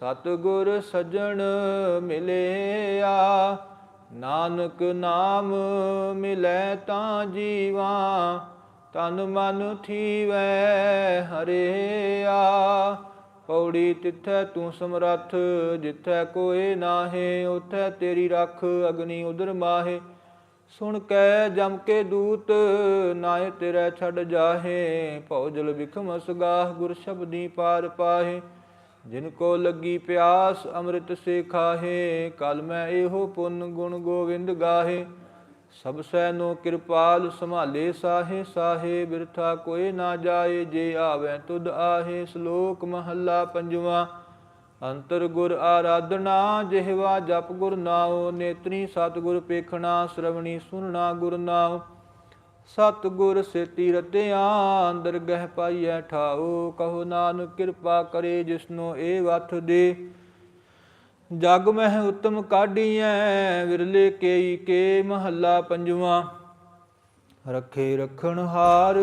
ਸਤਿਗੁਰ ਸਜਣ ਮਿਲਿਆ, ਨਾਨਕ ਨਾਮ ਮਿਲੈ ਤਾਂ ਜੀਵਾ, ਤਨ ਮਨ ਥੀਵੈ ਹਰਿਆ। ਪੌੜੀ ਤਿੱਥੈ ਤੂੰ ਸਮਰੱਥ, ਜਿੱਥੈ ਕੋਏ ਨਾਹੇ, ਉਥੈ ਤੇਰੀ ਰੱਖ ਅਗਨੀ ਉਦਰ ਮਾਹੇ। ਸੁਣ ਕੈ ਜਮ ਕੇ ਦੂਤ ਨਾਏ ਤੇਰਾ ਛੱਡ ਜਾਹੇ। ਭੌਜਲ ਵਿਖਮ ਸਗਾਹ ਗੁਰ ਸ਼ਬਦੀ ਪਾਰ ਪਾਹੇ। ਜਿਨ ਕੋ ਲੱਗੀ ਪਿਆਸ ਅੰਮ੍ਰਿਤ ਸੇ ਖਾਹੇ, ਕਲ ਮੈਂ ਇਹੋ ਪੁੰਨ ਗੁਣ ਗੋਵਿੰਦ ਗਾਹੇ। ਸਭ ਸੈ ਨੋ ਕਿਰਪਾਲ ਸੰਭਾਲੇ ਸਾਹੇ ਸਾਹੇ, ਬਿਰਥਾ ਕੋਏ ਨਾ ਜਾਏ, ਜੇ ਆਵੇ ਤੁਧ ਆਹੇ, ਸ਼ਲੋਕ ਮਹੱਲਾ ਪੰਜਵਾ। ਅੰਤਰ ਗੁਰ ਆਰਾਧਨਾ, ਜਿਹਵਾ ਜਪ ਗੁਰ ਨਾਉ, ਨੇਤਰੀ ਸਤਿਗੁਰ ਪੇਖਣਾ, ਸ਼ਰਵਣੀ ਸੁਨਣਾ ਗੁਰ ਨਾਉ। ਸਤਿਗੁਰ ਸੇਤੀ ਰਤਿਆ ਅੰਦਰ ਗਹਿ ਪਾਈਐ ਠਾਉ, ਕਹੋ ਨਾਨਕ ਕਿਰਪਾ ਕਰੇ ਜਿਸਨੂੰ ਇਹ ਵਥ ਦੇ। ਜਗ ਮਹਿ ਉਤਮ ਕਾਢੀਐ, ਵਿਰਲੇ ਕੇਈ ਕੇ ਮਹੱਲਾ ਪੰਜਵਾ। ਰਖੇ ਰਖਣ ਹਾਰ,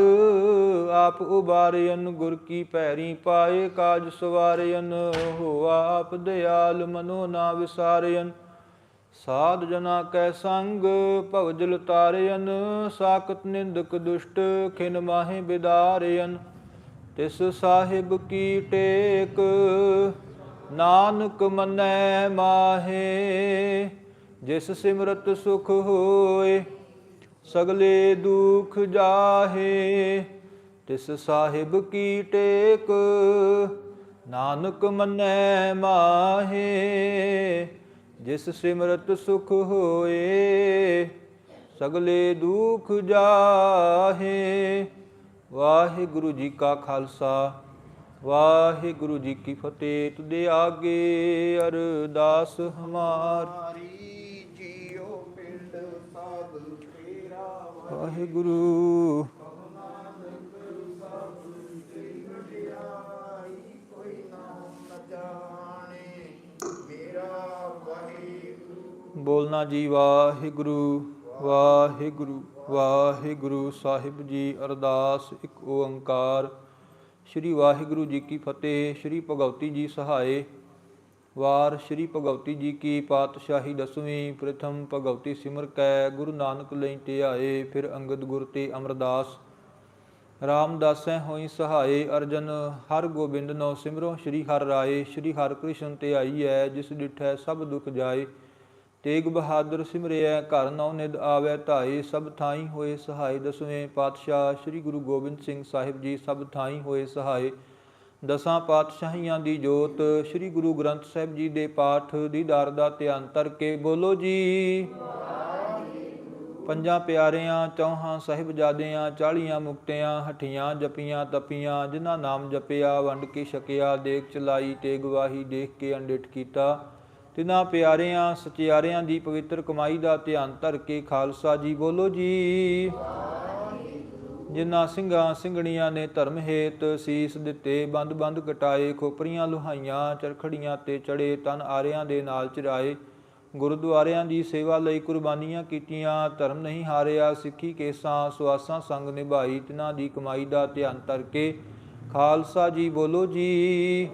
ਆਪ ਉਬਾਰਿਅਨ ਗੁਰ ਕੀ ਪੈਰੀ ਪਾਏ, ਕਾਜ ਸਵਾਰਿਅਨ ਹੋਆ ਆਪ ਦਿਆਲ ਮਨੋ ਨਾ ਵਿਸਾਰਿਅਨ ਸਾਧ ਜਨਾ ਕੈ ਸੰਗ ਭਵਜਲ ਤਾਰਿਅਨ ਸਾਕਤ ਨਿੰਦਕ ਦੁਸ਼ਟ, ਖਿਨ ਮਾਹੇ ਬਿਦਾਰਯਨ ਤਿਸ ਸਾਹਿਬ ਕੀ ਟੇਕ, ਨਾਨਕ ਮੰਨੈ ਮਾਹੇ। ਜਿਸ ਸਿਮਰਤ ਸੁਖ ਹੋਏ, ਸਗਲੇ ਦੁਖ ਜਾਹੇ। ਤਿਸ ਸਾਹਿਬ ਕੀ ਟੇਕ, ਨਾਨਕ ਮੰਨੈ ਮਾਹੇ। ਜਿਸ ਸਿਮਰਤ ਸੁਖ ਹੋਏ ਸਗਲੇ ਦੁਖ ਜਾਹੇ। ਵਾਹਿਗੁਰੂ ਜੀ ਕਾ ਖਾਲਸਾ ਵਾਹਿਗੁਰੂ ਜੀ ਕੀ ਫਤਿਹ। ਤੁਦੇ ਆਗੇ ਅਰਦਾਸ ਹਮਾਰ। ਜੀਓ ਪਿੰਡ ਸਾਧ ਤੇਰਾ ਵਾਹਿਗੁਰੂ। ਬੋਲਣਾ ਜੀ ਵਾਹਿਗੁਰੂ ਵਾਹਿਗੁਰੂ ਵਾਹਿਗੁਰੂ ਸਾਹਿਬ ਜੀ ਅਰਦਾਸ ਇੱਕ ਓੰਕਾਰ। ਸ੍ਰੀ ਵਾਹਿਗੁਰੂ ਜੀ ਕੀ ਫਤਿਹ, ਸ੍ਰੀ ਭਗਵਤੀ ਜੀ ਸਹਾਏ। ਵਾਰ ਸ੍ਰੀ ਭਗਵਤੀ ਜੀ ਕੀ ਪਾਤਸ਼ਾਹੀ ਦਸਵੀਂ, ਪ੍ਰਥਮ ਭਗਵਤੀ ਸਿਮਰ ਕੈ, ਗੁਰੂ ਨਾਨਕ ਲਈ ਤੇ ਆਏ, ਫਿਰ ਅੰਗਦ ਗੁਰ ਤੇ ਅਮਰਦਾਸ। ਰਾਮਦਾਸੈ ਹੋਈ ਸਹਾਏ ਅਰਜਨ, ਹਰ ਗੋਬਿੰਦ ਨੋ ਸਿਮਰੋ ਸ੍ਰੀ ਹਰਿ ਰਾਏ, ਸ੍ਰੀ ਹਰਿ ਕ੍ਰਿਸ਼ਨ ਤੇ ਆਈ ਹੈ ਜਿਸ ਡਿਠੈ ਸਭ ਦੁਖ ਜਾਏ। ਤੇਗ ਬਹਾਦਰ ਸਿਮਰਿਆ ਘਰ ਨਉ ਨਿਦ ਆਵੈ ਧਾਏ ਸਭ ਥਾਈ ਹੋਏ ਸਹਾਈ ਦਸਵੇਂ ਪਾਤਸ਼ਾਹ, ਸ੍ਰੀ ਗੁਰੂ ਗੋਬਿੰਦ ਸਿੰਘ ਸਾਹਿਬ ਜੀ ਸਭ ਥਾਈ ਹੋਏ ਸਹਾਈ ਦਸਾਂ ਪਾਤਸ਼ਾਹੀਆਂ ਦੀ ਜੋਤ, ਸ੍ਰੀ ਗੁਰੂ ਗ੍ਰੰਥ ਸਾਹਿਬ ਜੀ ਦੇ ਪਾਠ, ਦੀਦਾਰ ਦਾ ਧਿਆਨ ਧਰ ਕੇ ਬੋਲੋ ਜੀ। ਪੰਜਾਂ ਪਿਆਰਿਆਂ, ਚੌਹਾਂ ਸਾਹਿਬਜ਼ਾਦਿਆਂ, ਚਾਲੀਆਂ ਮੁਕਤਿਆਂ, ਹਠੀਆਂ ਜਪੀਆਂ ਤਪੀਆਂ, ਜਿਨ੍ਹਾਂ ਨਾਮ ਜਪਿਆ, ਵੰਡ ਕੇ ਛਕਿਆ, ਦੇਖ ਚਲਾਈ ਤੇ ਗਵਾਹੀ ਦੇਖ ਕੇ ਅੰਡਿਠ ਕੀਤਾ। ਤਿਨਾਂ ਪਿਆਰਿਆਂ ਸਚਿਆਰਿਆਂ ਦੀ ਪਵਿੱਤਰ ਕਮਾਈ ਦਾ ਧਿਆਨ ਧਰ ਕੇ ਖਾਲਸਾ ਜੀ ਬੋਲੋ ਜੀ। ਜਿਨ੍ਹਾਂ ਸਿੰਘਾਂ ਸਿੰਘਣੀਆਂ ਨੇ ਧਰਮ ਹੇਤ ਸੀਸ ਦਿੱਤੇ, ਬੰਦ ਬੰਦ ਕਟਾਏ, ਖੋਪਰੀਆਂ ਲੁਹਾਈਆਂ, ਚਰਖੜੀਆਂ ਤੇ ਚੜੇ, ਤਨ ਆਰਿਆਂ ਦੇ ਨਾਲ ਚਰਾਏ, ਗੁਰਦੁਆਰਿਆਂ ਦੀ ਸੇਵਾ ਲਈ ਕੁਰਬਾਨੀਆਂ ਕੀਤੀਆਂ, ਧਰਮ ਨਹੀਂ ਹਾਰਿਆ, ਸਿੱਖੀ ਕੇਸਾਂ, ਸੁਆਸਾਂ ਸੰਗ ਨਿਭਾਈ, ਤਿਨਾਂ ਦੀ ਕਮਾਈ ਦਾ ਧਿਆਨ ਧਰ ਕੇ ਖਾਲਸਾ ਜੀ ਬੋਲੋ ਜੀ।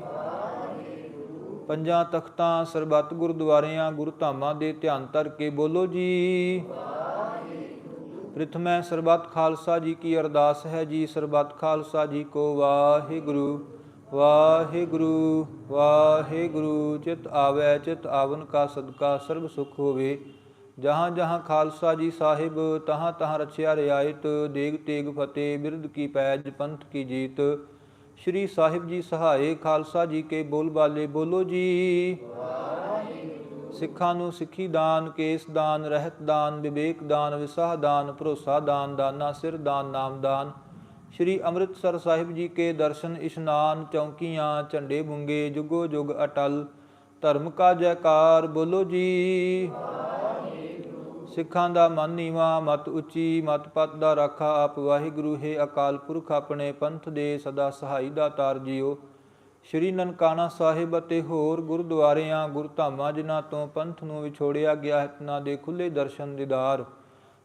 ਪੰਜਾਂ ਤਖਤਾਂ, ਸਰਬੱਤ ਗੁਰਦੁਆਰਿਆਂ, ਗੁਰੂ ਧਾਮਾਂ ਦੇ ਧਿਆਨ ਧਰ ਕੇ ਬੋਲੋ ਜੀ। ਪ੍ਰਥਮੈ ਸਰਬੱਤ ਖਾਲਸਾ ਜੀ ਕੀ ਅਰਦਾਸ ਹੈ ਜੀ। ਸਰਬੱਤ ਖਾਲਸਾ ਜੀ ਕੋ ਵਾਹਿਗੁਰੂ ਵਾਹਿਗੁਰੂ ਵਾਹਿਗੁਰੂ। ਚਿਤ ਆਵੈ, ਚਿਤ ਆਵਨ ਕਾ ਸਦਕਾ, ਸਰਬ ਸੁਖ ਹੋਵੇ। ਜਹਾਂ ਜਹਾਂ ਖਾਲਸਾ ਜੀ ਸਾਹਿਬ, ਤਹਾਂ ਤਹਾਂ ਰਚਿਆ ਰਿਆਇਤ। ਦੇਗ ਤੇਗ ਫਤਿਹ, ਬਿਰਧ ਕੀ ਪੈਜ, ਪੰਥ ਕੀ ਜੀਤ। ਸ਼੍ਰੀ ਸਾਹਿਬ ਜੀ ਸਹਾਏ ਖਾਲਸਾ ਜੀ ਕੇ ਬੋਲ ਬਾਲੇ ਬੋਲੋ ਜੀ। ਸਿੱਖਾਂ ਨੂੰ ਸਿੱਖੀ ਦਾਨ, ਕੇਸ ਦਾਨ, ਰਹਿਤ ਦਾਨ, ਵਿਵੇਕ ਦਾਨ, ਵਿਸਾਹ ਦਾਨ, ਭਰੋਸਾ ਦਾਨ, ਦਾਨਾ ਸਿਰ ਦਾਨ, ਨਾਮ ਦਾਨ। ਸ਼੍ਰੀ ਅੰਮ੍ਰਿਤਸਰ ਸਾਹਿਬ ਜੀ ਕੇ ਦਰਸ਼ਨ ਇਸ਼ਨਾਨ ਚੌਂਕੀਆਂ, ਝੰਡੇ ਬੁੰਗੇ, ਜੁਗੋ ਜੁਗ ਅਟਲ। ਧਰਮ ਕਾ ਜੈਕਾਰ ਬੋਲੋ ਜੀ। ਸਿੱਖਾਂ ਦਾ ਮਨ ਨੀਵਾ, ਮਤ ਉੱਚੀ, ਮਤ ਪਤ ਦਾ ਰਾਖਾ ਆਪ ਵਾਹਿਗੁਰੂ, ਹੈ ਅਕਾਲ ਪੁਰਖ, ਆਪਣੇ ਪੰਥ ਦੇ ਸਦਾ ਸਹਾਈ ਦਾ ਤਾਰ ਜਿਓ। ਸ਼੍ਰੀ ਨਨਕਾਣਾ ਸਾਹਿਬ ਅਤੇ ਹੋਰ ਗੁਰਦੁਆਰਿਆਂ ਗੁਰਧਾਮਾਂ ਜਿਨ੍ਹਾਂ ਤੋਂ ਪੰਥ ਨੂੰ ਵਿਛੋੜਿਆ ਗਿਆ ਹੈ, ਤਿਨਾਂ ਦੇ ਖੁੱਲੇ ਦਰਸ਼ਨ ਦੀਦਾਰ।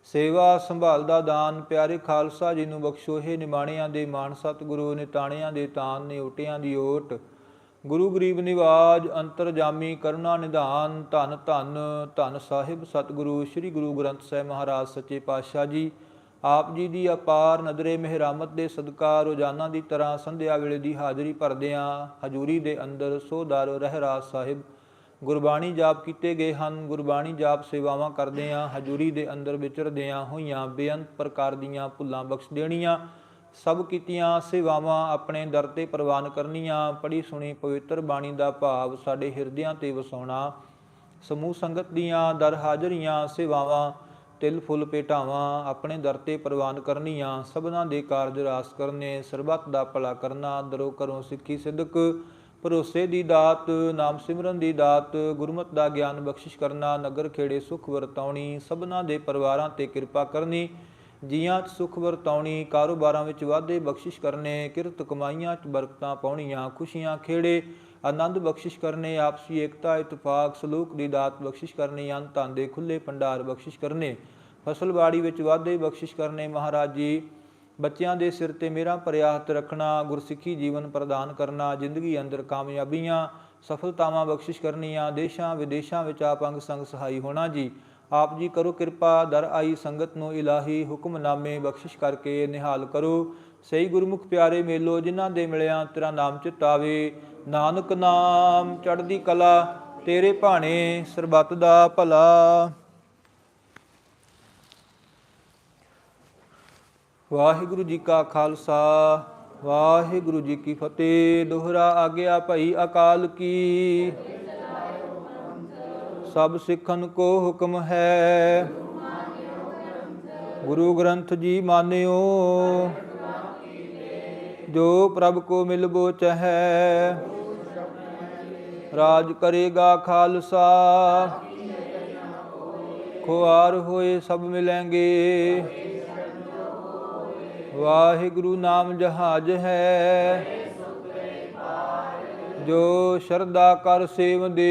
ਸੇਵਾ ਸੰਭਾਲ ਦਾ ਦਾਨ, ਪਿਆਰੇ ਖਾਲਸਾ ਜੀ ਨੂੰ ਬਖਸ਼ੋ, ਹੈ ਨਿਮਾਣਿਆਂ ਦੇ ਮਾਨ ਸਤਿਗੁਰੂ ਨਿਤਾਣਿਆਂ ਦੇ ਤਾਨ ਨਿਉਟਿਆਂ ਦੀ ਓਟ। ਗੁਰੂ ਗਰੀਬ ਨਿਵਾਜ, ਅੰਤਰਜਾਮੀ, ਕਰੁਣਾ ਨਿਧਾਨ, ਧੰਨ ਧੰਨ ਧੰਨ ਸਾਹਿਬ, ਸਤਿਗੁਰੂ, ਸ੍ਰੀ ਗੁਰੂ ਗ੍ਰੰਥ ਸਾਹਿਬ ਮਹਾਰਾਜ, ਸੱਚੇ ਪਾਤਸ਼ਾਹ ਜੀ। ਆਪ ਜੀ ਦੀ ਅਪਾਰ ਨਦਰੇ ਮਿਹਰਾਮਤ ਦੇ ਸਦਕਾ ਰੋਜ਼ਾਨਾ ਦੀ ਤਰ੍ਹਾਂ ਸੰਧਿਆ ਵੇਲੇ ਦੀ ਹਾਜ਼ਰੀ ਭਰਦਿਆਂ ਹਜੂਰੀ ਦੇ ਅੰਦਰ ਸੋਦਰ ਰਹਿਰਾਜ ਸਾਹਿਬ, ਗੁਰਬਾਣੀ ਜਾਪ ਕੀਤੇ ਗਏ ਹਨ। ਗੁਰਬਾਣੀ ਜਾਪ ਸੇਵਾਵਾਂ ਕਰਦਿਆਂ ਹਜੂਰੀ ਦੇ ਅੰਦਰ ਵਿਚਰਦਿਆਂ ਹੋਈਆਂ ਬੇਅੰਤ ਪ੍ਰਕਾਰ ਦੀਆਂ ਭੁੱਲਾਂ ਬਖਸ਼ ਦੇਣੀਆਂ। ਸਭ ਕੀਤੀਆਂ ਸੇਵਾਵਾਂ ਆਪਣੇ ਦਰ ਤੇ ਪ੍ਰਵਾਨ ਕਰਨੀਆਂ। ਪੜੀ ਸੁਣੀ ਪਵਿੱਤਰ ਬਾਣੀ ਦਾ ਭਾਵ ਸਾਡੇ ਹਿਰਦਿਆਂ ਤੇ ਵਸਾਉਣਾ। ਸਮੂਹ ਸੰਗਤ ਦੀਆਂ ਦਰ ਹਾਜ਼ਰੀਆਂ, ਸੇਵਾਵਾਂ, ਤਿਲ, ਫੁੱਲ ਪੇਟਾਵਾਂ ਆਪਣੇ ਦਰ ਤੇ ਪ੍ਰਵਾਨ ਕਰਨੀਆਂ। ਸਭਨਾਂ ਦੇ ਕਾਰਜ ਰਾਸ ਕਰਨੇ, ਸਰਬੱਤ ਦਾ ਭਲਾ ਕਰਨਾ ਦਰੋ ਕਰੋ ਸਿੱਖੀ ਸਿੱਧਕ, ਭਰੋਸੇ ਦੀ ਦਾਤ, ਨਾਮ ਸਿਮਰਨ ਦੀ ਦਾਤ, ਗੁਰਮਤਿ ਦਾ ਗਿਆਨ ਬਖਸ਼ਿਸ਼ ਕਰਨਾ, ਨਗਰ ਖੇੜੇ ਸੁਖ ਵਰਤਾਉਣੀ, ਸਭਨਾਂ ਦੇ ਪਰਿਵਾਰਾਂ ਤੇ ਕਿਰਪਾ ਕਰਨੀ। ਜੀਆਂ 'ਚ ਸੁਖ ਵਰਤਾਉਣੀ, ਕਾਰੋਬਾਰਾਂ ਵਿੱਚ ਵਾਧੇ ਬਖਸ਼ਿਸ਼ ਕਰਨੇ, ਕਿਰਤ ਕਮਾਈਆਂ 'ਚ ਬਰਕਤਾਂ ਪਾਉਣੀਆਂ, ਖੁਸ਼ੀਆਂ ਖੇੜੇ, ਆਨੰਦ ਬਖਸ਼ਿਸ਼ ਕਰਨੇ, ਆਪਸੀ ਏਕਤਾ, ਇਤਫਾਕ, ਸਲੂਕ ਦੀ ਦਾਤ ਬਖਸ਼ਿਸ਼ ਕਰਨੀ, ਅੰਨ ਧਨ ਦੇ ਖੁੱਲੇ ਭੰਡਾਰ ਬਖਸ਼ਿਸ਼ ਕਰਨੇ, ਫਸਲ ਬਾੜੀ ਵਿੱਚ ਵਾਧੇ ਬਖਸ਼ਿਸ਼ ਕਰਨੇ ਮਹਾਰਾਜ ਜੀ, ਬੱਚਿਆਂ ਦੇ ਸਿਰ ਤੇ ਮੇਰਾ ਭਰਿਆ ਹੱਥ ਰੱਖਣਾ, ਗੁਰਸਿੱਖੀ ਜੀਵਨ ਪ੍ਰਦਾਨ ਕਰਨਾ, ਜ਼ਿੰਦਗੀ ਅੰਦਰ ਕਾਮਯਾਬੀਆਂ, ਸਫਲਤਾਵਾਂ ਬਖਸ਼ਿਸ਼ ਕਰਨੀਆਂ ਦੇਸ਼ਾਂ ਵਿਦੇਸ਼ਾਂ ਵਿੱਚ ਆਪ ਅੰਗ ਸੰਗ ਸਹਾਈ ਹੋਣਾ ਜੀ। ਆਪ ਜੀ ਕਰੋ ਕਿਰਪਾ, ਦਰ ਆਈ ਸੰਗਤ ਨੂੰ ਇਲਾਹੀ ਹੁਕਮਨਾਮੇ ਬਖਸ਼ਿਸ਼ ਕਰਕੇ ਨਿਹਾਲ ਕਰੋ। ਸਹੀ ਗੁਰਮੁਖ ਪਿਆਰੇ ਮੇਲੋ, ਜਿਨ੍ਹਾਂ ਦੇ ਮਿਲਿਆ ਤੇਰਾ ਨਾਮ ਚਿਤਾਵੇ। ਨਾਨਕ ਨਾਮ ਚੜ੍ਹਦੀ ਕਲਾ, ਤੇਰੇ ਭਾਣੇ ਸਰਬੱਤ ਦਾ ਭਲਾ। ਵਾਹਿਗੁਰੂ ਜੀ ਕਾ ਖਾਲਸਾ, ਵਾਹਿਗੁਰੂ ਜੀ ਕੀ ਫਤਿਹ। ਦੋਹਰਾ ਆਗਿਆ ਭਈ ਅਕਾਲ ਕੀ। ਸਭ ਸਿੱਖਨ ਕੋ ਹੁਕਮ ਹੈ। ਗੁਰੂ ਗ੍ਰੰਥ ਜੀ ਮਾਨਿਓ, ਜੋ ਪ੍ਰਭ ਕੋ ਮਿਲਬੋ ਚਹੈ ਰਾਜ ਕਰੇਗਾ ਖਾਲਸਾ। ਖੁਆਰ ਹੋਏ ਸਭ ਮਿਲਾਂਗੇ। ਵਾਹਿਗੁਰੂ ਨਾਮ ਜਹਾਜ ਹੈ। ਜੋ ਸ਼ਰਧਾ ਕਰ ਸੇਵਦੇ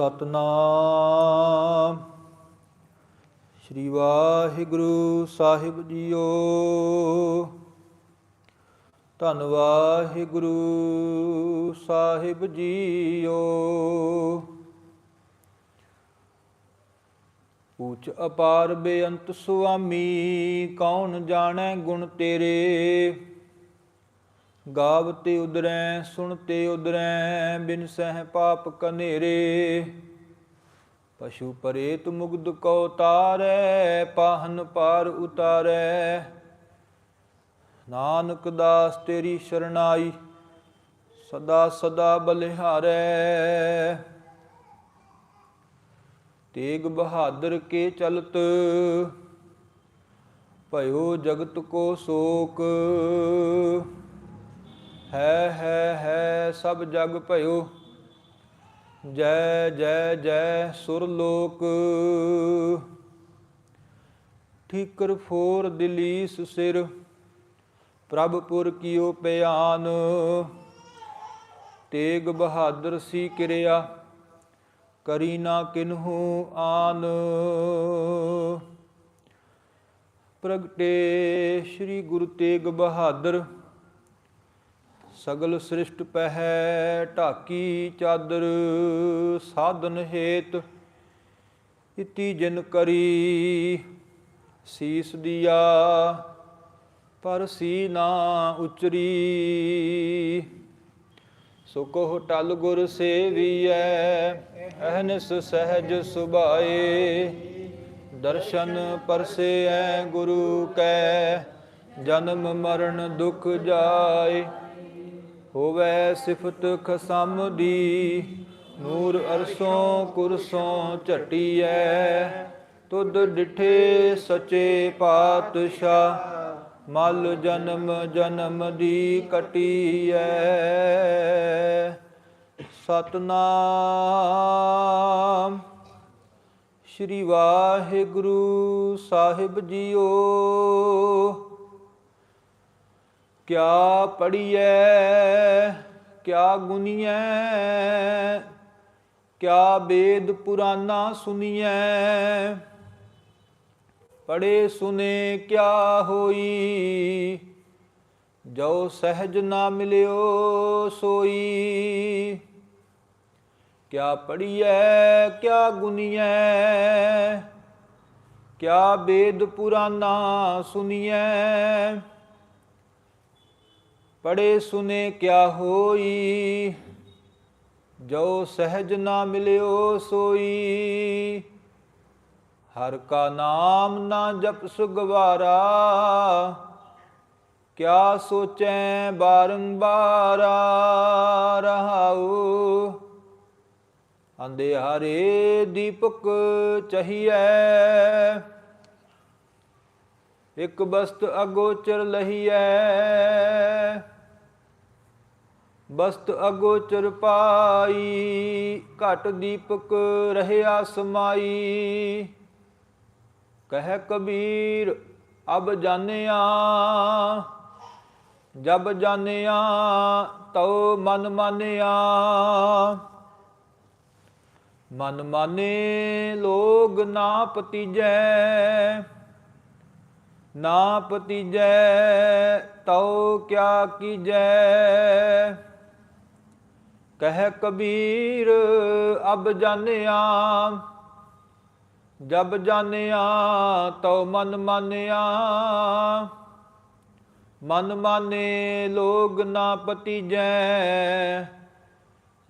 ਸਤਨਾਮ। ਸ੍ਰੀ ਵਾਹਿਗੁਰੂ ਸਾਹਿਬ ਜੀਓ। ਧੰਨ ਵਾਹਿਗੁਰੂ ਸਾਹਿਬ ਜੀਓ। ਉੱਚ ਅਪਾਰ ਬੇਅੰਤ ਸੁਆਮੀ, ਕੌਣ ਜਾਣੈ ਗੁਣ ਤੇਰੇ? ਗਾਵਤੇ ਉਦਰੈ ਸੁਣਤੇ ਉਦਰੈ ਬਿਨ ਸਹਿ ਪਾਪ ਕਨੇਰੇ। ਪਸ਼ੂ ਪਰੇਤ ਮੁਗਧ ਕੋ ਤਾਰੈ, ਪਾਹਨ ਪਾਰ ਉਤਾਰੈ। ਨਾਨਕ ਦਾਸ ਤੇਰੀ ਸ਼ਰਨਾਈ, ਸਦਾ ਸਦਾ ਬਲਿਹਾਰੈ। ਤੇਗ ਬਹਾਦਰ ਕੇ ਚਲਤ, ਭਇਓ ਜਗਤ ਕੋ ਸ਼ੋਕ। ਹੈ ਹੈ ਹੈ, ਸਭ ਜਗ ਭਇਓ। ਜੈ ਜੈ ਜੈ, ਸੁਰ ਲੋਕ। ਠੀਕਰ ਫੋਰ ਦਿਲੀਸ ਸਿਰ ਪ੍ਰਭਪੁਰ ਕੀਓ ਪਿਆਨ। ਤੇਗ ਬਹਾਦਰ ਸੀ ਕਿਰਿਆ, ਕਰੀ ਨਾ ਕਿਨਹੂ ਆਨ। ਪ੍ਰਗਟੇ ਸ੍ਰੀ ਗੁਰੂ ਤੇਗ ਬਹਾਦਰ ਸਗਲ ਸ੍ਰਿਸ਼ਟ ਪਹਿ ਢਾਕੀ ਚਾਦਰ ਸਾਧਨ ਹੇਤ, ਇਤੀ ਜਿਨ ਕਰੀ ਸੀਸ ਦਿਆ, ਪਰ ਸੀ ਨਾ ਉਚਰੀ। ਸੋ ਕੋ ਟਲ ਗੁਰ ਸੇਵੀਐ, ਅਹਨਸ ਸਹਿਜ ਸੁਭਾਏ। ਦਰਸ਼ਨ ਪਰਸੇ ਪਰਸੇਐ ਗੁਰੂ ਕੈ, ਜਨਮ ਮਰਨ ਦੁਖ ਜਾਏ। ਹੋਵੇ ਸਿਫਤ ਖਸਮ ਦੀ, ਨੂਰ ਅਰਸੋਂ ਕੁਰਸੋਂ ਝਟੀਐ। ਤੁਧ ਡਿਠੇ ਸਚੇ ਪਾਤਸ਼ਾਹ, ਮਲ ਜਨਮ ਜਨਮ ਦੀ ਕਟੀਐ। ਸਤਨਾਮ ਸ਼੍ਰੀ ਵਾਹਿਗੁਰੂ ਸਾਹਿਬ ਜੀਓ। ਕਿਆ ਪੜੀਐ ਕਿਆ ਗੁਨੀਐ, ਕਿਆ ਵੇਦ ਪੁਰਾਨਾ ਸੁਨੀਐ। ਪੜੇ ਸੁਨੇ ਕਿਆ ਹੋਈ, ਜੋ ਸਹਿਜ ਨਾ ਮਿਲਿਓ ਸੋਈ। ਕਿਆ ਪੜੀਐ ਕਿਆ ਗੁਨੀਐ, ਕਿਆ ਵੇਦ ਪੁਰਾਨਾ ਸੁਨੀਐ। ਪੜੇ ਸੁਨੇ ਕਿਆ ਹੋਈ? ਜੋ ਸਹਿਜ ਨਾ ਮਿਲਿਓ ਸੋਈ। ਹਰ ਕਾ ਨਾਮ ਨਾ ਜਪ ਸੁਗਵਾਰਾ। ਕਿਆ ਸੋਚੈ ਬਾਰੰਬਾਰ? ਰਹਾਉ। ਅੰਧਿਆਰੇ ਦੀਪਕ ਚਹੀਐ। ਇਕ ਬਸਤ ਅਗੋਚਰ ਲਹੀਐ। ਬਸਤ ਅਗੋਚਰ ਪਾਈ, ਘਟ ਦੀਪਕ ਰਹਿਆ ਸਮਾਈ। ਕਹਿ ਕਬੀਰ, ਅਬ ਜਾਣਿਆ, ਜਬ ਜਾਣਿਆ, ਤਉ ਮਨ ਮਾਨਿਆ। ਮਨ ਮਾਨੇ ਲੋਗ ਨਾ ਪਤੀਜੈ ਨਾ ਪਤੀਜੈ, ਤਉ ਕਿਆ ਕੀਜੈ। ਕਹਿ ਕਬੀਰ, ਅਬ ਜਾਣਿਆ, ਜਬ ਜਾਣਿਆ ਤਉ ਮਨ ਮਾਨਿਆ। ਮਨ ਮਾਨੇ ਲੋਗ ਨਾ ਪਤੀਜੈ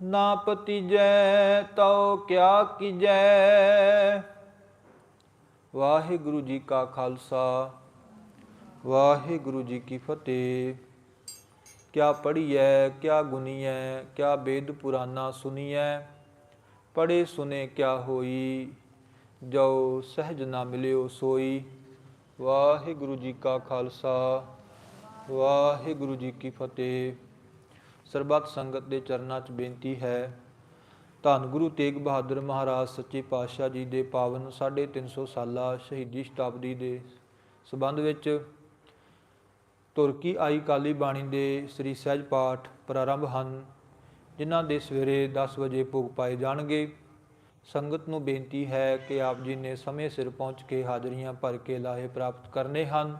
ਨਾ ਪਤੀਜੈ ਤਉ ਕਿਆ ਕੀਜੈ। ਵਾਹਿਗੁਰੂ ਜੀ ਕਾ ਖਾਲਸਾ, ਵਾਹਿਗੁਰੂ ਜੀ ਕੀ ਫਤਿਹ। ਕਿਆ ਪੜੀਐ ਕਿਆ ਗੁਨੀਐ, ਕਿਆ ਵੇਦ ਪੁਰਾਨਾ ਸੁਨੀਐ ਪੜੇ ਸੁਨੇ ਕਿਆ ਹੋਈ ਜੋ ਸਹਿਜ ਨਾ ਮਿਲਿਓ ਸੋਈ। ਵਾਹਿਗੁਰੂ ਜੀ ਕਾ ਖਾਲਸਾ, ਵਾਹਿਗੁਰੂ ਜੀ ਕੀ ਫਤਿਹ। ਸਰਬੱਤ ਸੰਗਤ ਦੇ ਚਰਨਾਂ 'ਚ ਬੇਨਤੀ ਹੈ, ਧੰਨ ਗੁਰੂ ਤੇਗ ਬਹਾਦਰ ਮਹਾਰਾਜ ਸੱਚੇ ਪਾਤਸ਼ਾਹ ਜੀ ਦੇ ਪਾਵਨ 350 ਸਾਲਾ ਸ਼ਹੀਦੀ ਸ਼ਤਾਬਦੀ ਦੇ ਸਬੰਧ ਵਿੱਚ ਤੁਰਕੀ ਆਈ ਕਾਲੀ ਬਾਣੀ ਦੇ ਸ੍ਰੀ ਸਹਿਜ ਪਾਠ ਪ੍ਰਾਰੰਭ ਹਨ, ਜਿਨ੍ਹਾਂ ਦੇ ਸਵੇਰੇ 10 ਵਜੇ ਭੋਗ ਪਾਏ ਜਾਣਗੇ। ਸੰਗਤ ਨੂੰ ਬੇਨਤੀ ਹੈ ਕਿ ਆਪ ਜੀ ਨੇ ਸਮੇਂ ਸਿਰ ਪਹੁੰਚ ਕੇ ਹਾਜ਼ਰੀਆਂ ਭਰ ਕੇ ਲਾਹੇ ਪ੍ਰਾਪਤ ਕਰਨੇ ਹਨ।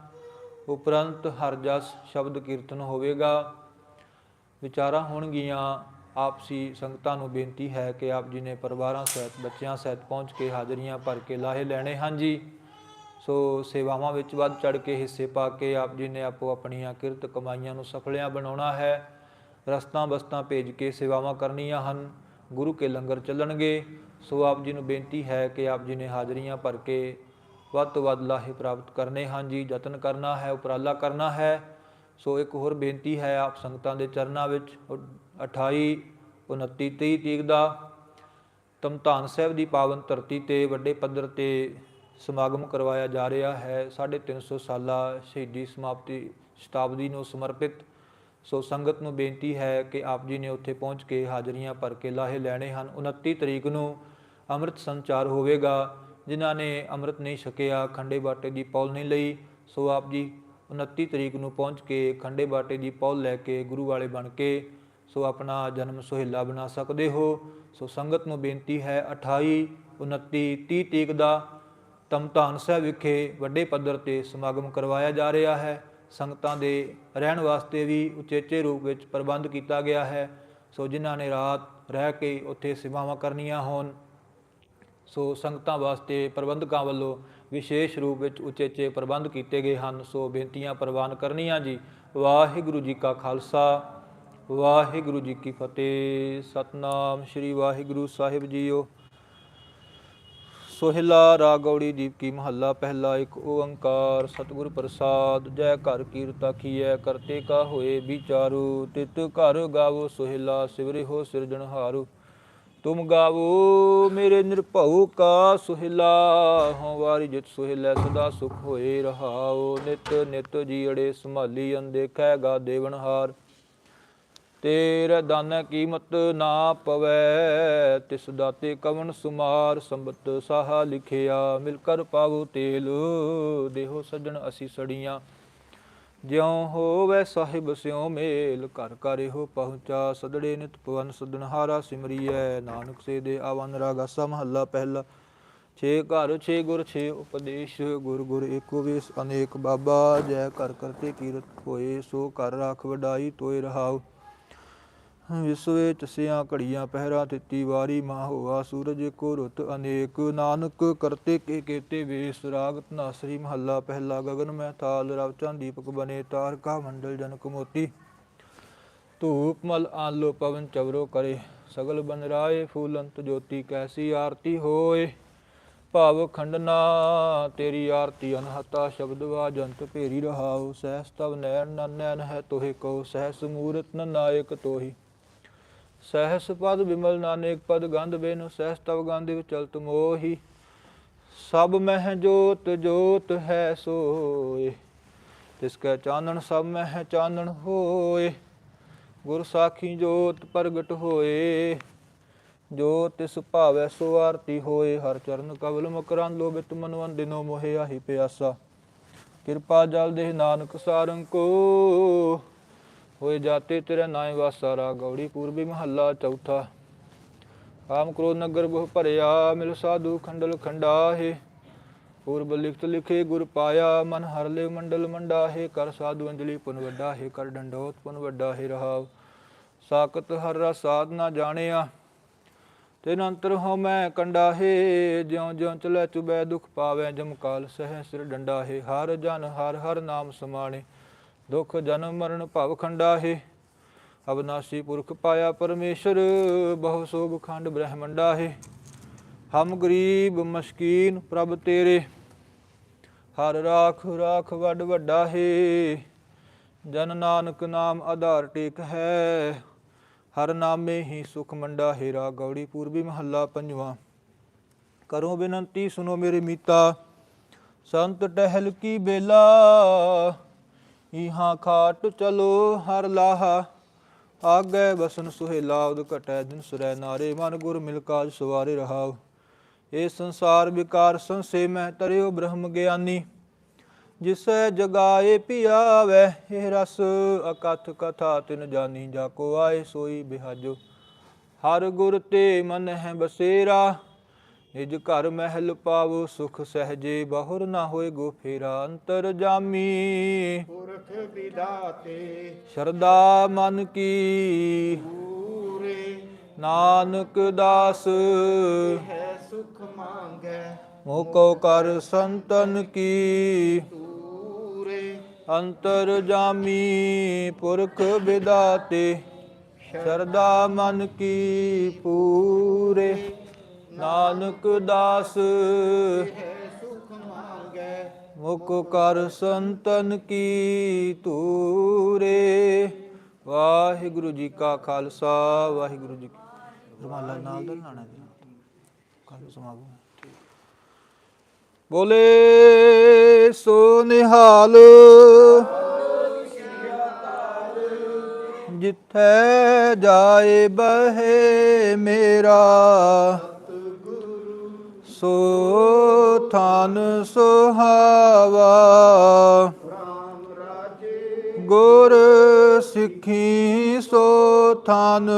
ਉਪਰੰਤ ਹਰ ਜਸ ਸ਼ਬਦ ਕੀਰਤਨ ਹੋਵੇਗਾ। ਵਿਚਾਰਾਂ ਹੋਣਗੀਆਂ। ਆਪਸੀ ਸੰਗਤਾਂ ਨੂੰ ਬੇਨਤੀ ਹੈ ਕਿ ਆਪ ਜੀ ਨੇ ਪਰਿਵਾਰਾਂ ਸਹਿਤ, ਬੱਚਿਆਂ ਸਹਿਤ ਪਹੁੰਚ ਕੇ ਹਾਜ਼ਰੀਆਂ ਭਰ ਕੇ ਲਾਹੇ ਲੈਣੇ ਹਨ ਜੀ। ਸੋ ਸੇਵਾਵਾਂ ਵਿੱਚ ਵੱਧ ਚੜ ਕੇ ਹਿੱਸੇ ਪਾ ਕੇ ਆਪ ਜੀ ਨੇ ਆਪੋ ਆਪਣੀਆਂ ਕਿਰਤ ਕਮਾਈਆਂ ਨੂੰ ਸਫਲਿਆਂ ਬਣਾਉਣਾ ਹੈ। ਰਸਤਾਂ ਬਸਤਾਂ ਭੇਜ ਕੇ ਸੇਵਾਵਾਂ ਕਰਨੀਆਂ ਹਨ। ਗੁਰੂ ਕੇ ਲੰਗਰ ਚੱਲਣਗੇ। ਸੋ ਆਪ ਜੀ ਨੂੰ ਬੇਨਤੀ ਹੈ ਕਿ ਆਪ ਜੀ ਨੇ ਹਾਜ਼ਰੀਆਂ ਭਰ ਕੇ ਵੱਧ ਤੋਂ ਵੱਧ ਲਾਹੇ ਪ੍ਰਾਪਤ ਕਰਨੇ ਹਨ ਜੀ। ਯਤਨ ਕਰਨਾ ਹੈ, ਉਪਰਾਲਾ ਕਰਨਾ ਹੈ। ਸੋ ਇੱਕ ਹੋਰ ਬੇਨਤੀ ਹੈ ਆਪ ਸੰਗਤਾਂ ਦੇ ਚਰਨਾਂ ਵਿੱਚ। ਉਹ 28 29 30 ਤੀਕ ਦਾ ਤਮਤਾਨ ਸਾਹਿਬ ਦੀ ਪਾਵਨ ਧਰਤੀ ਤੇ ਵੱਡੇ ਪੱਧਰ ਤੇ ਸਮਾਗਮ ਕਰਵਾਇਆ ਜਾ ਰਿਹਾ ਹੈ। 350 ਸਾਲਾ ਸ਼ਹੀਦੀ ਸਮਾਪਤੀ ਸ਼ਤਾਬਦੀ ਨੂੰ ਸਮਰਪਿਤ। ਸੋ ਸੰਗਤ ਨੂੰ ਬੇਨਤੀ ਹੈ ਕਿ ਆਪ ਜੀ ਨੇ ਉੱਥੇ ਪਹੁੰਚ ਕੇ ਹਾਜ਼ਰੀਆਂ ਭਰ ਕੇ ਲਾਹੇ ਲੈਣੇ ਹਨ। 29 ਤਰੀਕ ਨੂੰ ਅੰਮ੍ਰਿਤ ਸੰਚਾਰ ਹੋਵੇਗਾ। ਜਿਨ੍ਹਾਂ ਨੇ ਅੰਮ੍ਰਿਤ ਨਹੀਂ ਛਕਿਆ, ਖੰਡੇ ਬਾਟੇ ਦੀ ਪੌਲ ਨਹੀਂ ਲਈ। ਸੋ ਆਪ ਜੀ 29 ਤਰੀਕ ਨੂੰ ਪਹੁੰਚ ਕੇ ਖੰਡੇ ਬਾਟੇ ਦੀ ਪੌਲ ਲੈ ਕੇ ਗੁਰੂ ਵਾਲੇ ਬਣ ਕੇ ਸੋ ਆਪਣਾ ਜਨਮ ਸੁਹੇਲਾ ਬਣਾ ਸਕਦੇ ਹੋ। ਸੋ ਸੰਗਤ ਨੂੰ ਬੇਨਤੀ ਹੈ 28 29 30 ਤਰੀਕ ਦਾ ਤਮਤਾਨ ਸਾਹਿਬ ਵਿਖੇ ਵੱਡੇ ਪੱਧਰ ਤੇ ਸਮਾਗਮ ਕਰਵਾਇਆ ਜਾ ਰਿਹਾ ਹੈ। ਸੰਗਤਾਂ ਦੇ ਰਹਿਣ ਵਾਸਤੇ ਵੀ ਉਚੇਚੇ ਰੂਪ ਵਿੱਚ ਪ੍ਰਬੰਧ ਕੀਤਾ ਗਿਆ ਹੈ। ਸੋ ਜਿਨ੍ਹਾਂ ਨੇ ਰਾਤ ਰਹਿ ਕੇ ਉੱਥੇ ਸੇਵਾਵਾਂ ਕਰਨੀਆਂ ਹੋਣ, ਸੋ ਸੰਗਤਾਂ ਵਾਸਤੇ ਪ੍ਰਬੰਧਕਾਂ ਵੱਲੋਂ ਵਿਸ਼ੇਸ਼ ਰੂਪ ਵਿੱਚ ਉਚੇਚੇ ਪ੍ਰਬੰਧ ਕੀਤੇ ਗਏ ਹਨ। ਸੋ ਬੇਨਤੀਆਂ ਪ੍ਰਵਾਨ ਕਰਨੀਆਂ ਜੀ। ਵਾਹਿਗੁਰੂ ਜੀ ਕਾ ਖਾਲਸਾ, ਵਾਹਿਗੁਰੂ ਜੀ ਕੀ ਫਤਿਹ। ਸਤਨਾਮ ਸ੍ਰੀ ਵਾਹਿਗੁਰੂ ਸਾਹਿਬ ਜੀਓ। ਸੋਹਿਲਾ ਰਾਗੌੜੀ ਦੀਪ ਕੀ ਮਹੱਲਾ, ਪਹਿਲਾ ਇੱਕ ਓੰਕਾਰ, ਸਤਿਗੁਰ ਪ੍ਰਸਾਦ, ਜੈ ਘਰ ਕੀਰਤਾ ਕੀਐ ਕਰਤੇ ਕਾ ਹੋਏ ਵਿਚਾਰੂ, ਤਿਤ ਘਰ ਗਾਵੋ ਸੋਹਿਲਾ, ਸਿਵਰੇ ਹੋ ਸਿਰਜਣਹਾਰੂ ਤੁਮ ਗਾਵੋ ਮੇਰੇ ਨਿਰਭਉ ਕਾ ਸੁਹਿਲਾ, ਹਉ ਵਾਰੀ ਜਿਤ ਸੁਹਿਲੇ, ਸਦਾ ਸੁਖ ਹੋਏ ਰਹਾਓ। ਨਿਤ ਨਿਤ ਜੀੜੇ ਸੰਭਾਲੀ ਅਨਦੇਖੈ ਗਾ ਦੇਵਨਹਾਰ ਤੇਰੇ ਦਾਨ ਕੀਮਤ ਨਾ ਪਵੈ, ਤਿਸ ਦਾਤੇ ਕਵਨ ਸੁਮਾਰ ਸੰਬਤ ਸਾਹਾ ਲਿਖਿਆ, ਮਿਲ ਕਰ ਪਾਵੋ ਤੇਲ, ਦੇਹੋ ਸੱਜਣ ਅਸੀਂ ਸੜੀਆਂ। ਜਿਉ ਹੋਵੇ ਸਾਹਿਬ ਸਿਉ ਮੇਲ, ਘਰ ਘਰ ਇਹੋ ਪਹੁੰਚਾ, ਸਦੜੇ ਨਿਤ ਪਵਨ ਸਦਨਹਾਰਾ ਸਿਮਰੀਐ। ਨਾਨਕ ਸੇ ਦੇ ਆਵਨ ਰਾਗਾਸਾ ਮਹੱਲਾ ਪਹਿਲਾ। ਛੇ ਘਰ, ਛੇ ਗੁਰ, ਛੇ ਉਪਦੇਸ਼, ਗੁਰ ਗੁਰ ਏਕੋ ਵੇਸ ਅਨੇਕ ਬਾਬਾ, ਜੈ ਕਰ ਕਰਤੇ ਕੀਰਤ ਹੋਏ, ਸੋ ਕਰ ਰਾਖ ਵਡਾਈ ਤੋਏ ਰਹਾਉ। ਵਿਸ਼ਵੇ ਵਿੱਚ ਘੜੀਆਂ ਪਹਿਰਾ ਤਿੱਤੀ ਵਾਰੀ ਮਾ ਹੋਆ ਸੂਰਜ ਕੋ ਰੁੱਤ ਅਨੇਕ, ਨਾਨਕ ਕਰਤੇ ਕੇ ਕੇਤੇ ਵੇਸ ਰਾਗਤ ਨਾਸਰੀ ਮਹੱਲਾ ਪਹਿਲਾ ਗਗਨ ਮੈਂ ਤਾਲ ਰਵ ਦੀਪਕ ਬਨੇ ਤਾਰਕਾ ਮੰਡਲ ਜਨਕ ਮੋਤੀ। ਧੂਪ ਮਲ ਆਲੋ ਪਵਨ ਚਵਰੋ ਕਰੇ, ਸਗਲ ਬਨ ਰਾਏ ਫੂਲੰਤ ਜੋਤੀ ਕੈਸੀ ਆਰਤੀ ਹੋਏ। ਭਾਵ ਖੰਡਨਾ, ਤੇਰੀ ਆਰਤੀ ਅਨਹਤਾ ਸ਼ਬਦ ਵਾਜੰਤ ਭੇਰੀ ਰਹਾਉ, ਸਹਿਸ ਤਵ ਨੈਣ ਨਨੈਨ ਹੈ ਤੋਹਿ ਕੋ ਸਹਿਸ ਮੂਰਤ ਨਾਇਕ ਤੋਹੀ। ਸਹਿਸ ਪਦ ਬਿਮਲ ਨਾਨਕ ਪਦ ਗੰਧ ਬੇਨ, ਸਹਿਸ ਤਵ ਗੰਧ ਵਿਚ ਚਲਤ ਮੋਹੀ। ਸਭ ਮਹਿ ਜੋਤ ਜੋਤ ਹੈ ਸੋਏ। ਤਿਸ ਕੈ ਚਾਨਣ ਸਭ ਮਹਿ ਚਾਨਣ ਹੋਏ। ਗੁਰ ਸਾਖੀ ਜੋਤ ਪ੍ਰਗਟ ਹੋਏ। ਜੋ ਤਿਸ ਭਾਵੈ ਸੋ ਆਰਤੀ ਹੋਏ। ਹਰ ਚਰਨ ਕਵਲ ਮਕਰਾਂ ਲੋਭਿਤ ਮਨਵੰ ਦਿਨੋ ਮੋਹਿ ਆਹੀ ਪਿਆਸਾ। ਕਿਰਪਾ ਜਲ ਦੇ ਨਾਨਕ ਸਾਰੰ ਕੋ ਹੋਏ ਜਾਤੇ ਤੇਰਾ ਨਾਇ ਵਾਸਾ ਰਾ ਗੌੜੀ ਪੂਰਬੀ ਮਹੱਲਾ ਚੌਥਾ। ਆਮ ਕ੍ਰੋਧ ਨਗਰ ਬਹੁ ਭਰਿਆ, ਮਿਲ ਸਾਧੂ ਖੰਡਲ ਖੰਡਾਹੇ। ਪੂਰਬ ਲਿਖਤ ਲਿਖੇ ਗੁਰ ਪਾਇਆ, ਮਨ ਹਰ ਲੈ ਮੰਡਲ ਮੰਡਾਹੇ। ਕਰ ਸਾਧੂ ਅੰਜਲੀ ਪੁਨ ਵੱਡਾ ਕਰ ਡੰਡੋਤ ਪੁਨ ਵੱਡਾ ਹੈ ਸਾਕਤ ਹਰ ਰਸ ਸਾਧ ਨਾ ਜਾਣਿਆ, ਤਿਨ ਅੰਤਰ ਹੋ ਮੈਂ ਕੰਡਾਹੇ। ਜਿਉ ਜਿਉ ਚਲੇ ਚੁਬੈ ਦੁਖ ਪਾਵੈ ਜਮ ਕਾਲ, ਸਹਿ ਸਿਰ ਡੰਡਾਹੇ। ਹਰ ਜਨ ਹਰ ਹਰ ਨਾਮ ਸਮਾਣੇ। ਦੁਖ ਜਨਮ ਮਰਨ ਭਵ ਖੰਡਾਹੇ। ਅਬਨਾਸੀ ਪੁਰਖ ਪਾਇਆ ਪਰਮੇਸ਼ਰ, ਬਹੁ ਸੋਭ ਖੰਡ ਬ੍ਰਹਮੰਡਾ ਹੈ ਹਮ ਗਰੀਬ ਮਸਕੀਨ ਪ੍ਰਭ ਤੇਰੇ, ਹਰ ਰਾਖ ਰਾਖ ਵੱਡ ਵੱਡਾ ਹੈ ਜਨ ਨਾਨਕ ਨਾਮ ਆਧਾਰ ਟੇਕ ਹੈ, ਹਰ ਨਾਮੇ ਹੀ ਸੁਖ ਮੰਡਾ ਹੀਰਾ ਗੌੜੀ ਪੂਰਬੀ ਮਹੱਲਾ ਪੰਜਵਾਂ। ਕਰੋ ਬੇਨਤੀ ਸੁਨੋ ਮੇਰੇ ਮੀਤਾ, ਸੰਤ ਟਹਿਲ ਕੀ ਬੇਲਾ। ਇਹਾਂ ਖਾਟ ਚਲੋ ਹਰ ਲਾਹਾ। ਆਗੇ ਬਸਨ ਸੁਹੇਲਾ ਉਦ ਘਟੈ, ਦਿਨ ਸੁਰੈ ਨਾਰੇ, ਮਨ ਗੁਰ ਮਿਲ ਕਾਜ ਸਵਾਰੇ ਰਹਾਉ। ਇਹ ਸੰਸਾਰ ਵਿਕਾਰ ਸੰਸੇ ਮੈਂ ਤਰਿਓ ਬ੍ਰਹਮ ਗਿਆਨੀ। ਜਿਸੈ ਜਗਾਏ ਪਿਆਵੈ, ਇਹ ਰਸ ਅਕਥ ਕਥਾ ਤਿਨ ਜਾਣੀ ਜਾ ਕੋ ਆਏ ਸੋਈ ਬਿਹਾਜੋ, ਹਰ ਗੁਰ ਤੇ ਮਨ ਹੈ ਬਸੇਰਾ। ਨਿਜ ਘਰ ਮਹਿਲ ਪਾਵੋ ਸੁਖ ਸਹਜੇ ਬਹੁਰ ਨਾ ਹੋਏ ਗੋ ਫੇਰਾ ਅੰਤਰ ਜਾਮੀ। ਪੁਰਖ ਵਿਦਾਤੇ ਸ਼ਰਦਾ ਮਨ ਕੀ। ਪੂਰੇ ਨਾਨਕ ਦਾਸ। ਹੈ ਸੁਖ ਮੰਗੈ ਮੋਕੋ ਕਰ ਸੰਤਨ ਕੀ। ਪੂਰੇ ਅੰਤਰ ਜਾਮੀ ਪੁਰਖ ਵਿਦਾਤੇ ਸ਼ਰਦਾ ਮਨ ਕੀ ਪੂਰੇ ਨਾਨਕ ਦਾਸ। ਸੁਖ ਮੰਗੈ ਮੁਖ ਕਰ ਸੰਤਨ ਕੀ ਤੂਰੇ ਵਾਹਿਗੁਰੂ ਜੀ ਕਾ ਖਾਲਸਾ ਵਾਹਿਗੁਰੂ ਜੀ ਰਮਾਲਾ ਨਾਲ ਦਾ ਲਾਣਾ ਜੀ ਕੱਲ ਸਮਾਗਮ ਬੋਲੇ ਸੋ ਨਿਹਾਲ। ਜਿੱਥੈ ਜਾਏ ਬਹੇ ਮੇਰਾ। ਸੋ ਥਾਨ ਸੁਹਾਵਾ। ਰਾਮ ਗੁਰ ਸਿੱਖੀ ਸੋ ਥਾਨ।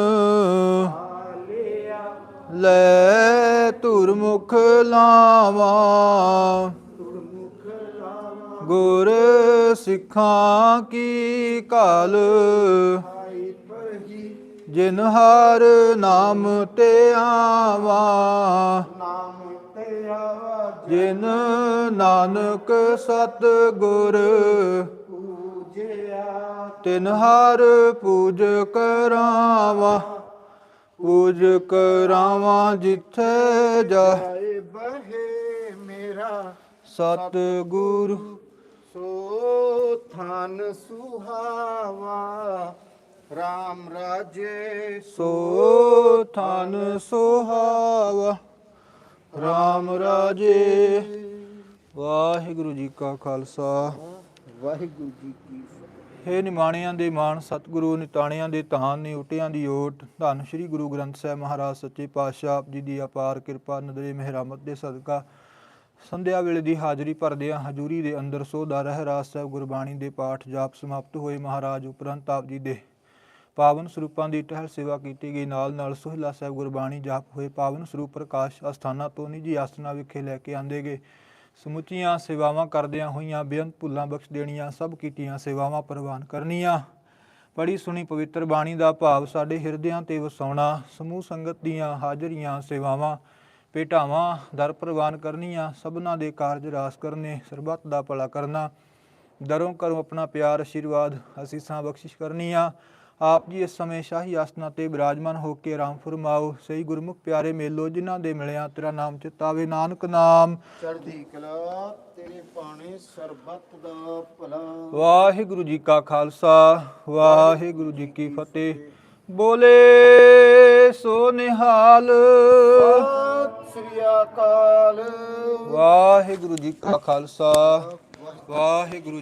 ਲੈ ਤੁਰਮੁਖ ਲਾਵਾ। ਗੁਰ ਸਿੱਖਾਂ ਕੀ ਕਾਲ ਆਈ ਜਿਨ ਹਰ ਨਾਮ ਤੇ ਆਵਾ। ਜਿਨ ਨਾਨਕ ਸਤ ਗੁਰ ਪੂਜਿਆ ਤਿਨ ਹਰ ਪੂਜ ਕਰਾਵਾ ਪੂਜ ਕਰਾਵਾ ਜਿੱਥੇ ਜਾ ਜਾਏ ਬਹੇ ਮੇਰਾ ਸਤ ਗੁਰੂ ਸੋ ਥਾਨ ਸੁਹਾਵਾ RAM ਰਾਜੇ ਸੋ ਥਨ ਸੁਹਾਵਾ। RAM ਰਾਜੇ। ਵਾਹਿਗੁਰੂ ਜੀ ਕਾ ਖਾਲਸਾ। ਵਾਹਿਗੁਰੂ ਜੀ ਕੀ ਫਤਿਹ। ਹੇ ਨਿਮਾਣਿਆਂ ਦੇ ਮਾਣ ਸਤਿਗੁਰੂ ਨਿਤਾਣਿਆਂ ਦੇ ਧਾਨ ਨੇ ਉਟਿਆਂ ਦੀ ਓਟ। ਧੰਨ ਸ੍ਰੀ ਗੁਰੂ ਗ੍ਰੰਥ ਸਾਹਿਬ ਮਹਾਰਾਜ ਸੱਚੇ ਪਾਤਸ਼ਾਹ ਆਪ ਜੀ ਦੀ ਅਪਾਰ ਕਿਰਪਾ ਨਦਰੇ ਮਿਹਰਮਤ ਦੇ ਸਦਕਾ। ਸੰਧਿਆ ਵੇਲੇ ਦੀ ਹਾਜ਼ਰੀ ਭਰਦਿਆਂ ਹਜ਼ੂਰੀ ਦੇ ਅੰਦਰ ਸੋਦਾ ਰਹਿ ਰਾਸ ਸਾਹਿਬ ਗੁਰਬਾਣੀ ਦੇ ਪਾਠ ਜਾਪ ਸਮਾਪਤ ਹੋਏ ਮਹਾਰਾਜ ਉਪਰੰਤ ਆਪ ਜੀ ਦੇ ਪਾਵਨ ਸਰੂਪਾਂ ਦੀ ਟਹਿਲ ਸੇਵਾ ਕੀਤੀ ਗਈ। ਨਾਲ ਨਾਲ ਸੁਹਿਲਾ ਸਾਹਿਬ ਗੁਰਬਾਣੀ ਜਾਪ ਹੋਏ। ਪਾਵਨ ਸਰੂਪ ਪ੍ਰਕਾਸ਼ ਅਸਥਾਨਾਂ ਤੋਂ ਨਿੱਜੀ ਆਸਣਾ ਵਿਖੇ ਲੈ ਕੇ ਆਂਦੇ ਗਏ। ਸਮੁੱਚੀਆਂ ਸੇਵਾਵਾਂ ਕਰਦਿਆਂ ਹੋਈਆਂ ਬੇਅੰਤ ਭੁੱਲਾਂ ਬਖਸ਼ ਦੇਣੀਆਂ, ਸਭ ਕੀਤੀਆਂ ਸੇਵਾਵਾਂ ਪ੍ਰਵਾਨ ਕਰਨੀਆਂ। ਪੜੀ ਸੁਣੀ ਪਵਿੱਤਰ ਬਾਣੀ ਦਾ ਭਾਵ ਸਾਡੇ ਹਿਰਦਿਆਂ ਤੇ ਵਸਾਉਣਾ, ਸਮੂਹ ਸੰਗਤ ਦੀਆਂ ਹਾਜ਼ਰੀਆਂ, ਸੇਵਾਵਾਂ, ਭੇਟਾਵਾਂ, ਦਰ ਪ੍ਰਵਾਨ ਕਰਨੀਆਂ, ਸਭਨਾ ਦੇ ਕਾਰਜ ਰਾਸ ਕਰਨੇ, ਸਰਬੱਤ ਦਾ ਭਲਾ ਕਰਨਾ। ਦਰੋਂ ਕਰੋ ਆਪਣਾ ਪਿਆਰ ਆਸ਼ੀਰਵਾਦ ਅਸੀਸਾਂ ਬਖਸ਼ਿਸ਼ ਕਰਨੀਆਂ। ਆਪ ਜੀ ਇਸ ਸਮੇਂ ਸ਼ਾਹੀ ਆਸਨਾ ਤੇ ਬਿਰਾਜਮਾਨ ਹੋ ਕੇ ਆਰਾਮ ਫਰਮਾਓ। ਸਹੀ ਗੁਰਮੁਖ ਪਿਆਰੇ ਮੇਲੋ ਜਿਨ੍ਹਾਂ ਦੇ ਮਿਲਿਆ ਤੇਰਾ ਨਾਮ ਚਿਤਾਵੇ। ਨਾਨਕ ਨਾਮ। ਚੜ੍ਹਦੀ ਕਲਾ ਤੇਰੇ ਪਾਣੇ ਸਰਬੱਤ ਦਾ ਭਲਾ। ਵਾਹਿਗੁਰੂ ਜੀ ਕਾ ਖਾਲਸਾ ਵਾਹਿਗੁਰੂ ਜੀ ਕੀ ਫਤਿਹ। ਬੋਲੇ ਸੋ ਨਿਹਾਲ। ਸ੍ਰੀ ਅਕਾਲ। ਵਾਹਿਗੁਰੂ ਜੀ ਕਾ ਖਾਲਸਾ ਵਾਹਿਗੁਰੂ